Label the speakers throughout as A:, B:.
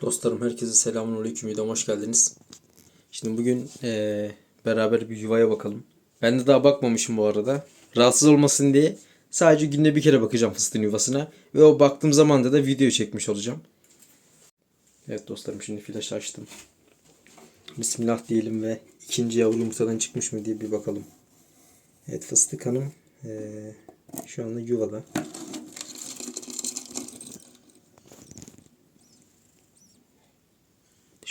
A: Dostlarım herkese selamun aleyküm videoma hoş geldiniz. Şimdi bugün eee, beraber bir yuvaya bakalım. Ben de daha bakmamışım bu arada. Rahatsız olmasın diye sadece günde bir kere bakacağım fıstığın yuvasına. Ve o baktığım zaman da video çekmiş olacağım. Evet dostlarım şimdi flaş açtım. Bismillah diyelim ve ikinci yavru yumurtadan çıkmış mı diye bir bakalım. Evet fıstık hanım eee, şu anda yuvada.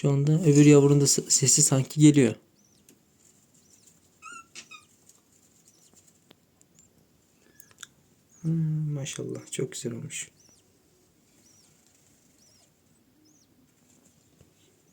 A: Şu anda öbür yavrunun da sesi sanki geliyor. Hmm, maşallah çok güzel olmuş.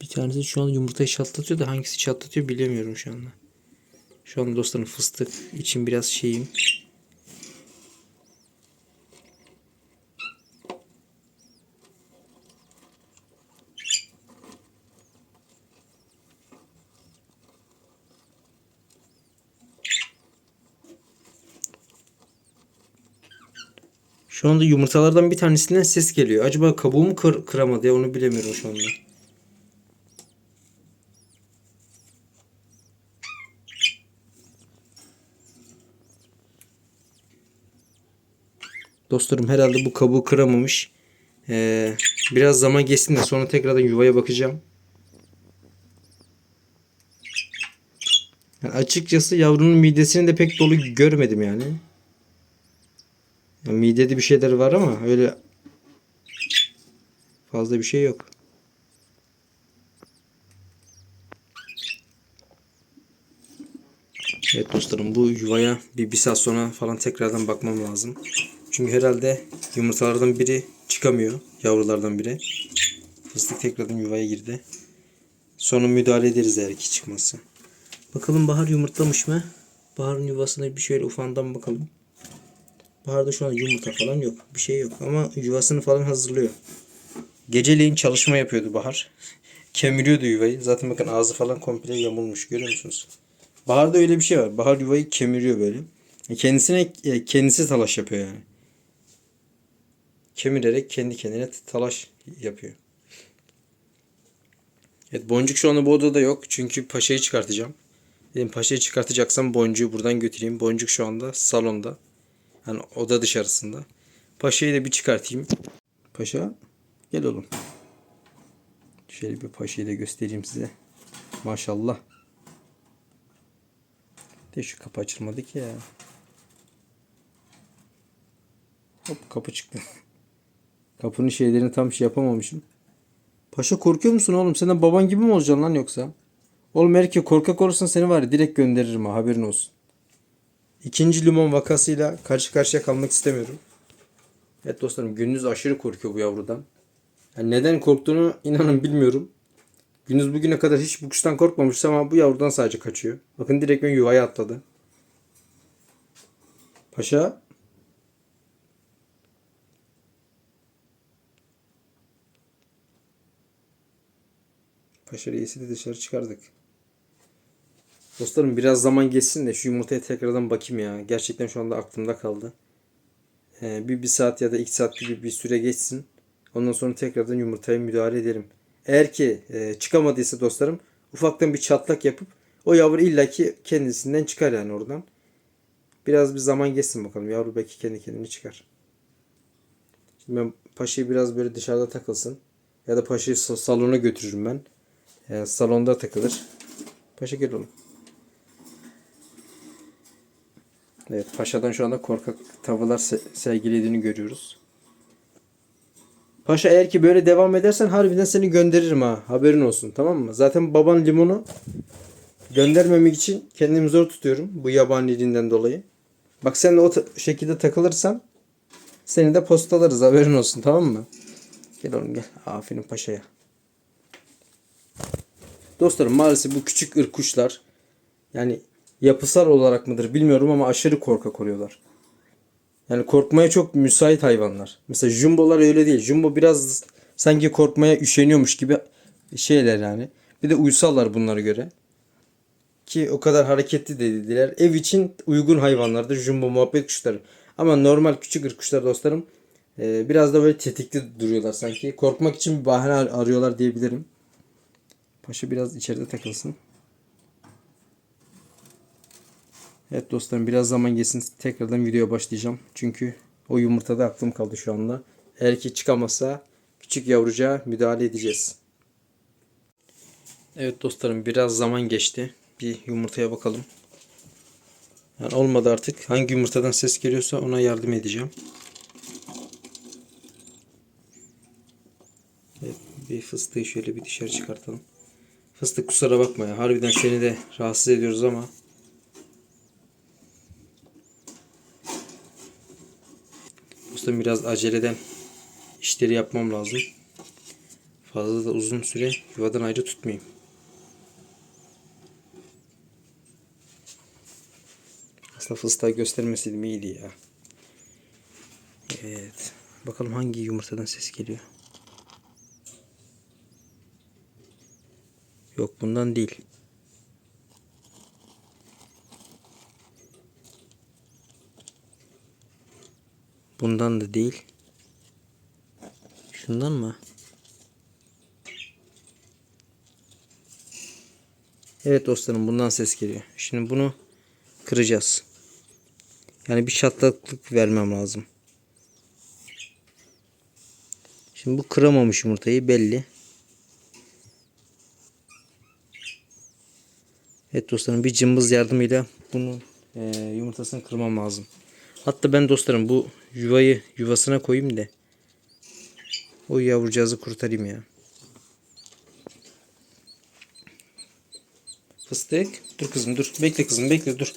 A: Bir tanesi şu an yumurtayı çatlatıyor da hangisi çatlatıyor bilemiyorum şu anda. Şu an dostlarım fıstık için biraz şeyim. Şu anda yumurtalardan bir tanesinden ses geliyor. Acaba kabuğu mu kır- kıramadı ya onu bilemiyorum şu anda. Dostlarım herhalde bu kabuğu kıramamış. Ee, biraz zaman geçsin de sonra tekrardan yuvaya bakacağım. Yani açıkçası yavrunun midesini de pek dolu görmedim yani. Ya midede bir şeyler var ama öyle fazla bir şey yok. Evet dostlarım bu yuvaya bir, bir saat sonra falan tekrardan bakmam lazım. Çünkü herhalde yumurtalardan biri çıkamıyor. Yavrulardan biri. Fıstık tekrardan yuvaya girdi. Sonra müdahale ederiz eğer ki çıkmazsa. Bakalım Bahar yumurtlamış mı? Bahar'ın yuvasına bir şöyle ufandan bakalım. Bahar'da şu an yumurta falan yok. Bir şey yok. Ama yuvasını falan hazırlıyor. Geceleyin çalışma yapıyordu Bahar. Kemiriyordu yuvayı. Zaten bakın ağzı falan komple yamulmuş. Görüyor musunuz? Bahar'da öyle bir şey var. Bahar yuvayı kemiriyor böyle. Kendisine e, kendisi talaş yapıyor yani. Kemirerek kendi kendine talaş yapıyor. Evet boncuk şu anda bu odada yok. Çünkü paşayı çıkartacağım. Dedim paşayı çıkartacaksam boncuğu buradan götüreyim. Boncuk şu anda salonda. Yani oda dışarısında. Paşayı da bir çıkartayım. Paşa gel oğlum. Şöyle bir paşayı da göstereyim size. Maşallah. De şu kapı açılmadı ki ya. Hop kapı çıktı. Kapının şeylerini tam şey yapamamışım. Paşa korkuyor musun oğlum? Sen de baban gibi mi olacaksın lan yoksa? Oğlum ki korkak olursan seni var ya direkt gönderirim ha haberin olsun. İkinci limon vakasıyla karşı karşıya kalmak istemiyorum. Evet dostlarım gündüz aşırı korkuyor bu yavrudan. Yani neden korktuğunu inanın bilmiyorum. Gündüz bugüne kadar hiç bu kuştan korkmamış ama bu yavrudan sadece kaçıyor. Bakın direkt ben yuvaya atladı. Paşa. Paşa reisi de dışarı çıkardık. Dostlarım biraz zaman geçsin de şu yumurtaya tekrardan bakayım ya. Gerçekten şu anda aklımda kaldı. Ee, bir, bir saat ya da iki saat gibi bir süre geçsin. Ondan sonra tekrardan yumurtaya müdahale edelim. Eğer ki e, çıkamadıysa dostlarım ufaktan bir çatlak yapıp o yavru illaki kendisinden çıkar yani oradan. Biraz bir zaman geçsin bakalım. Yavru belki kendi kendini çıkar. Şimdi ben paşayı biraz böyle dışarıda takılsın. Ya da paşayı sa- salona götürürüm ben. E, salonda takılır. Paşa gel oğlum. Evet Paşa'dan şu anda korkak tavırlar se- sergilediğini görüyoruz. Paşa eğer ki böyle devam edersen harbiden seni gönderirim ha. Haberin olsun tamam mı? Zaten baban limonu göndermemek için kendimi zor tutuyorum. Bu yabaniliğinden dolayı. Bak sen de o ta- şekilde takılırsan seni de postalarız haberin olsun tamam mı? Gel oğlum gel. Aferin paşaya. Dostlarım maalesef bu küçük ırk kuşlar yani yapısal olarak mıdır bilmiyorum ama aşırı korkak oluyorlar. Yani korkmaya çok müsait hayvanlar. Mesela jumbolar öyle değil. Jumbo biraz sanki korkmaya üşeniyormuş gibi şeyler yani. Bir de uysallar bunlara göre. Ki o kadar hareketli de değiller. Ev için uygun hayvanlardır jumbo muhabbet kuşları. Ama normal küçük ırk kuşlar dostlarım Ee, biraz da böyle tetikli duruyorlar sanki. Korkmak için bir bahane ar- arıyorlar diyebilirim. Paşa biraz içeride takılsın. Evet dostlarım biraz zaman geçsin tekrardan videoya başlayacağım. Çünkü o yumurtada aklım kaldı şu anda. Eğer ki çıkamazsa küçük yavrucağa müdahale edeceğiz. Evet dostlarım biraz zaman geçti. Bir yumurtaya bakalım. Yani olmadı artık. Hangi yumurtadan ses geliyorsa ona yardım edeceğim. Evet, bir fıstığı şöyle bir dışarı çıkartalım. Fıstık kusura bakma ya. Harbiden seni de rahatsız ediyoruz ama Dostum biraz aceleden işleri yapmam lazım. Fazla da uzun süre yuvadan ayrı tutmayayım. Aslında fıstığı göstermeseydim iyiydi ya. Evet. Bakalım hangi yumurtadan ses geliyor. Yok bundan değil. Bundan da değil. Şundan mı? Evet dostlarım bundan ses geliyor. Şimdi bunu kıracağız. Yani bir çatlaklık vermem lazım. Şimdi bu kıramamış yumurtayı belli. Evet dostlarım bir cımbız yardımıyla bunun eee, yumurtasını kırmam lazım. Hatta ben dostlarım bu yuvayı yuvasına koyayım da o yavrucağızı kurtarayım ya. Fıstık. Dur kızım dur. Bekle kızım bekle dur.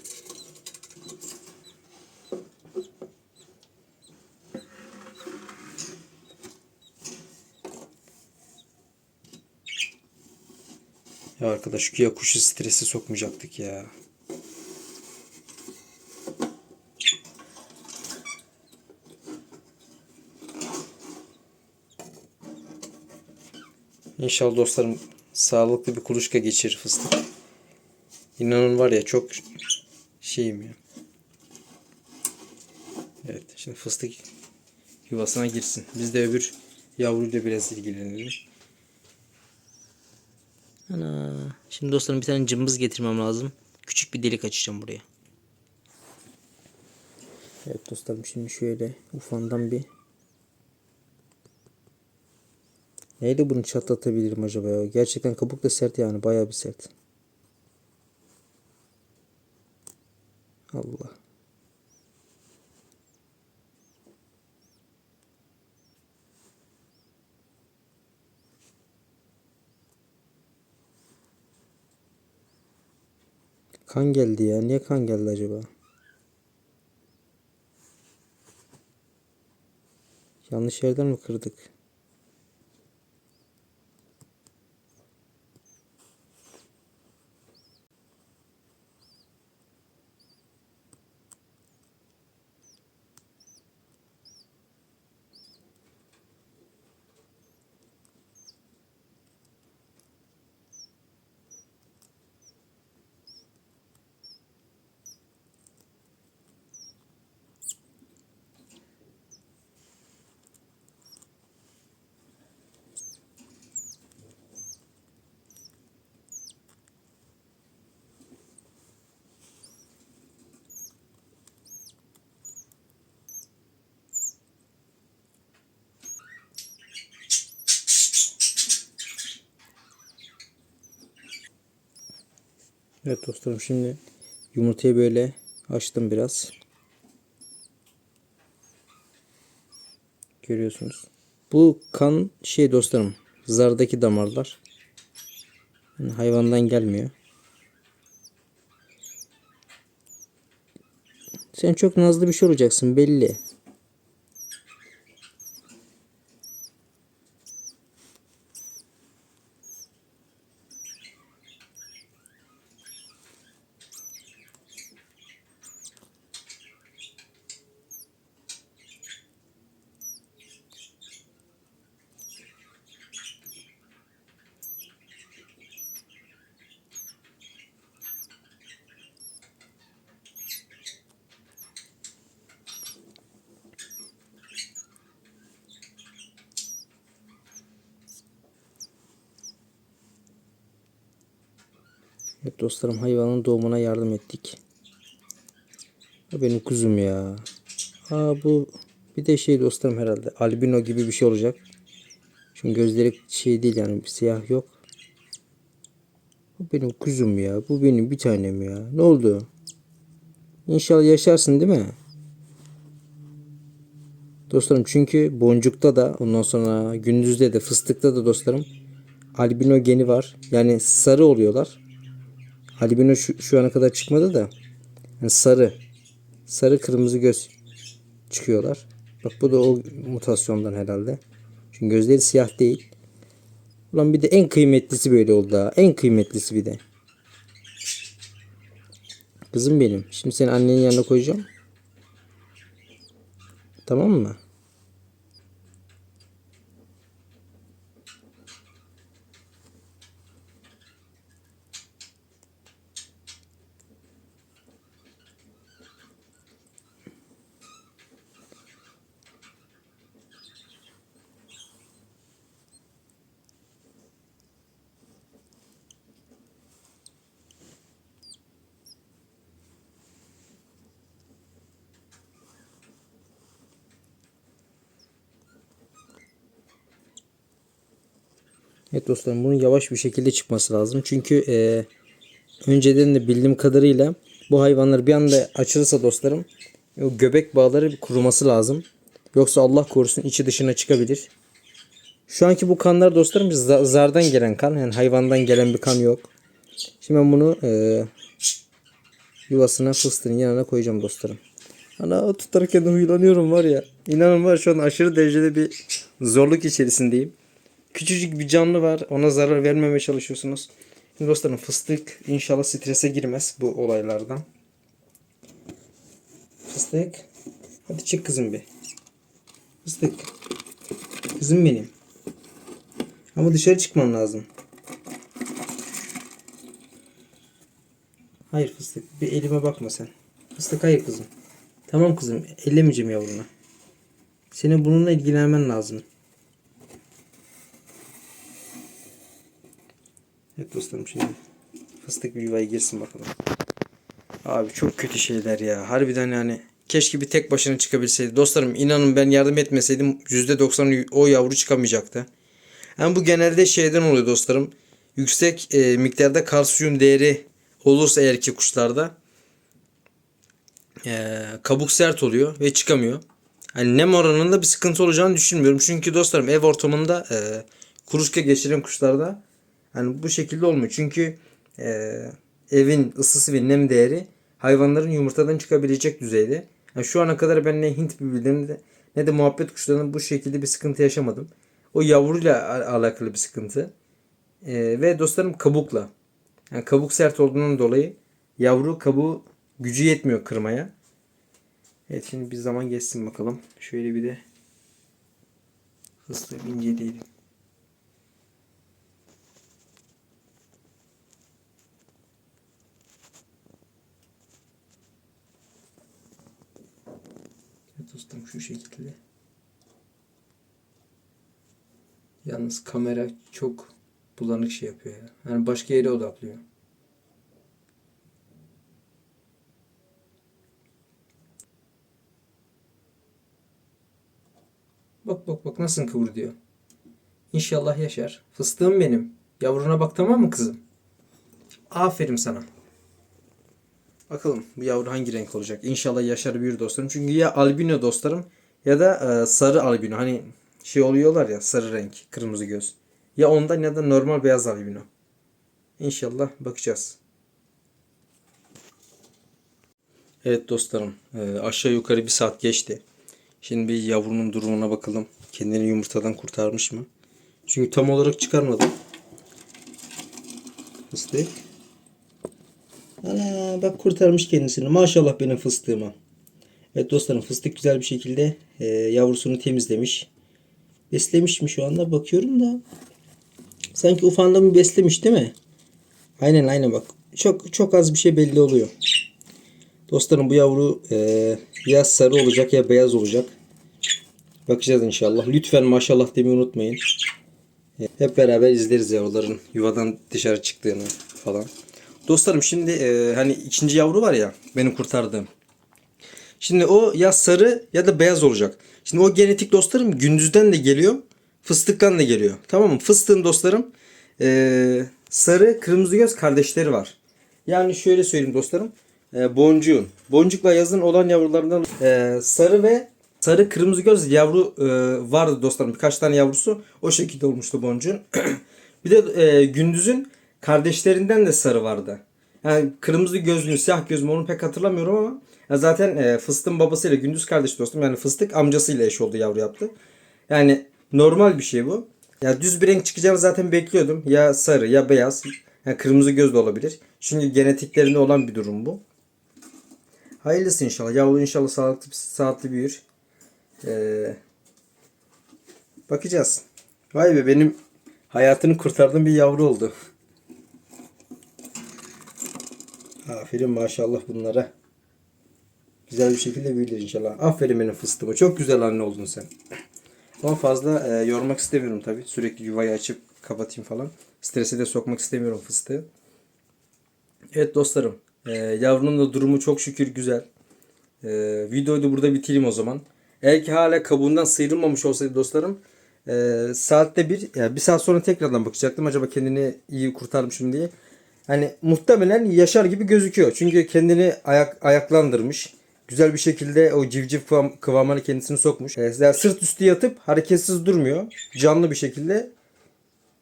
A: Ya arkadaş şu kuşu stresi sokmayacaktık ya. İnşallah dostlarım sağlıklı bir kuluçka geçirir fıstık. İnanın var ya çok şeyim ya. Evet şimdi fıstık yuvasına girsin. Biz de öbür yavruyla biraz ilgilenelim. Ana. Şimdi dostlarım bir tane cımbız getirmem lazım. Küçük bir delik açacağım buraya. Evet dostlarım şimdi şöyle ufandan bir Neyle bunu çatlatabilirim acaba ya? Gerçekten kabuk da sert yani. Bayağı bir sert. Allah. Kan geldi ya. Niye kan geldi acaba? Yanlış yerden mi kırdık? Evet dostlarım şimdi yumurtayı böyle açtım biraz. Görüyorsunuz. Bu kan şey dostlarım zardaki damarlar. Yani hayvandan gelmiyor. Sen çok nazlı bir şey olacaksın belli. Evet dostlarım hayvanın doğumuna yardım ettik. Ha benim kuzum ya. Aa bu bir de şey dostlarım herhalde albino gibi bir şey olacak. Çünkü gözleri şey değil yani siyah yok. Bu benim kuzum ya. Bu benim bir tanem ya. Ne oldu? İnşallah yaşarsın değil mi? Dostlarım çünkü boncukta da ondan sonra gündüzde de fıstıkta da dostlarım albino geni var. Yani sarı oluyorlar. Albino şu, şu ana kadar çıkmadı da yani sarı sarı kırmızı göz çıkıyorlar. Bak bu da o mutasyondan herhalde. Çünkü gözleri siyah değil. Ulan bir de en kıymetlisi böyle oldu ha. En kıymetlisi bir de. Kızım benim. Şimdi seni annenin yanına koyacağım. Tamam mı? Evet dostlarım bunun yavaş bir şekilde çıkması lazım. Çünkü e, önceden de bildiğim kadarıyla bu hayvanlar bir anda açılırsa dostlarım o göbek bağları kuruması lazım. Yoksa Allah korusun içi dışına çıkabilir. Şu anki bu kanlar dostlarım za- zardan gelen kan. Yani hayvandan gelen bir kan yok. Şimdi ben bunu e, yuvasına fıstığın yanına koyacağım dostlarım. Ana tutarken de huylanıyorum var ya. İnanın var şu an aşırı derecede bir zorluk içerisindeyim. Küçücük bir canlı var. Ona zarar vermemeye çalışıyorsunuz. Şimdi dostlarım fıstık inşallah strese girmez bu olaylardan. Fıstık. Hadi çık kızım bir. Fıstık. Kızım benim. Ama dışarı çıkman lazım. Hayır fıstık. Bir elime bakma sen. Fıstık hayır kızım. Tamam kızım. Ellemeyeceğim yavruna. Senin bununla ilgilenmen lazım. Dostlarım şimdi fıstık bir yuvaya girsin bakalım. Abi çok kötü şeyler ya. Harbiden yani keşke bir tek başına çıkabilseydi. Dostlarım inanın ben yardım etmeseydim %90 o yavru çıkamayacaktı. Yani bu genelde şeyden oluyor dostlarım. Yüksek e, miktarda kalsiyum değeri olursa eğer ki kuşlarda e, kabuk sert oluyor ve çıkamıyor. Hani nem oranında bir sıkıntı olacağını düşünmüyorum. Çünkü dostlarım ev ortamında e, kuluçka geçiren kuşlarda hani bu şekilde olmuyor. Çünkü e, evin ısısı ve nem değeri hayvanların yumurtadan çıkabilecek düzeyde. Yani şu ana kadar ben ne Hint bülbüllerinde ne de muhabbet kuşlarında bu şekilde bir sıkıntı yaşamadım. O yavruyla al- alakalı bir sıkıntı. E, ve dostlarım kabukla. Yani kabuk sert olduğundan dolayı yavru kabuğu gücü yetmiyor kırmaya. Evet şimdi bir zaman geçsin bakalım. Şöyle bir de hızlı bir inceleyelim. Dostum şu şekilde. Yalnız kamera çok bulanık şey yapıyor ya. Yani başka yere odaklıyor. Bak bak bak nasıl kıvırıyor. İnşallah yaşar. Fıstığım benim. Yavruna bak tamam mı kızım? Aferin sana. Bakalım bu yavru hangi renk olacak? İnşallah yaşar büyür dostlarım. Çünkü ya albino dostlarım ya da e, sarı albino. Hani şey oluyorlar ya sarı renk, kırmızı göz. Ya ondan ya da normal beyaz albino. İnşallah bakacağız. Evet dostlarım e, aşağı yukarı bir saat geçti. Şimdi bir yavrunun durumuna bakalım. Kendini yumurtadan kurtarmış mı? Çünkü tam olarak çıkarmadı. Fıstık. Ana bak kurtarmış kendisini. Maşallah benim fıstığıma. Evet dostlarım fıstık güzel bir şekilde e, yavrusunu temizlemiş. Beslemiş mi şu anda bakıyorum da. Sanki ufanda mı beslemiş değil mi? Aynen aynen bak. Çok çok az bir şey belli oluyor. Dostlarım bu yavru e, ya sarı olacak ya beyaz olacak. Bakacağız inşallah. Lütfen maşallah demeyi unutmayın. E, Hep beraber izleriz yavruların yuvadan dışarı çıktığını falan. Dostlarım şimdi e, hani ikinci yavru var ya benim kurtardığım. Şimdi o ya sarı ya da beyaz olacak. Şimdi o genetik dostlarım gündüzden de geliyor. Fıstıktan da geliyor. Tamam mı? Fıstığın dostlarım e, sarı kırmızı göz kardeşleri var. Yani şöyle söyleyeyim dostlarım. E, boncuğun. Boncukla yazın olan yavrularından e, sarı ve sarı kırmızı göz yavru e, vardı dostlarım. Birkaç tane yavrusu o şekilde olmuştu boncuğun. bir de e, gündüzün kardeşlerinden de sarı vardı. Yani kırmızı gözlü, siyah gözlü onu pek hatırlamıyorum ama ya zaten e, fıstığın babasıyla gündüz kardeş dostum. Yani fıstık amcasıyla eş oldu yavru yaptı. Yani normal bir şey bu. Ya düz bir renk çıkacağını zaten bekliyordum. Ya sarı ya beyaz. Ya kırmızı göz de olabilir. Çünkü genetiklerinde olan bir durum bu. Hayırlısı inşallah. Yavru inşallah sağlıklı, sağlıklı büyür. Ee, bakacağız. Vay be benim hayatını kurtardığım bir yavru oldu. Aferin maşallah bunlara. Güzel bir şekilde büyüdür inşallah. Aferin benim fıstığıma. Çok güzel anne oldun sen. Ama fazla e, yormak istemiyorum tabii. Sürekli yuvayı açıp kapatayım falan. Strese de sokmak istemiyorum fıstığı. Evet dostlarım. E, yavrunun da durumu çok şükür güzel. E, videoyu da burada bitireyim o zaman. Eğer ki hala kabuğundan sıyrılmamış olsaydı dostlarım e, saatte bir yani bir saat sonra tekrardan bakacaktım. Acaba kendini iyi kurtarmışım diye. Hani muhtemelen yaşar gibi gözüküyor. Çünkü kendini ayak ayaklandırmış. Güzel bir şekilde o civciv kıvam, kıvamını kendisini sokmuş. E, yani sırt üstü yatıp hareketsiz durmuyor. Canlı bir şekilde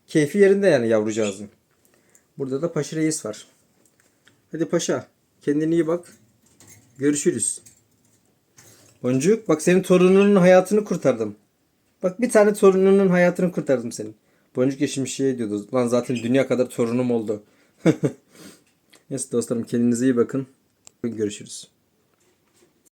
A: keyfi yerinde yani yavrucağızın. Burada da Paşa Reis var. Hadi Paşa kendine iyi bak. Görüşürüz. Boncuk bak senin torununun hayatını kurtardım. Bak bir tane torununun hayatını kurtardım senin. Boncuk yaşım şey diyordu. Lan zaten dünya kadar torunum oldu. Neyse dostlarım kendinize iyi bakın. Görüşürüz.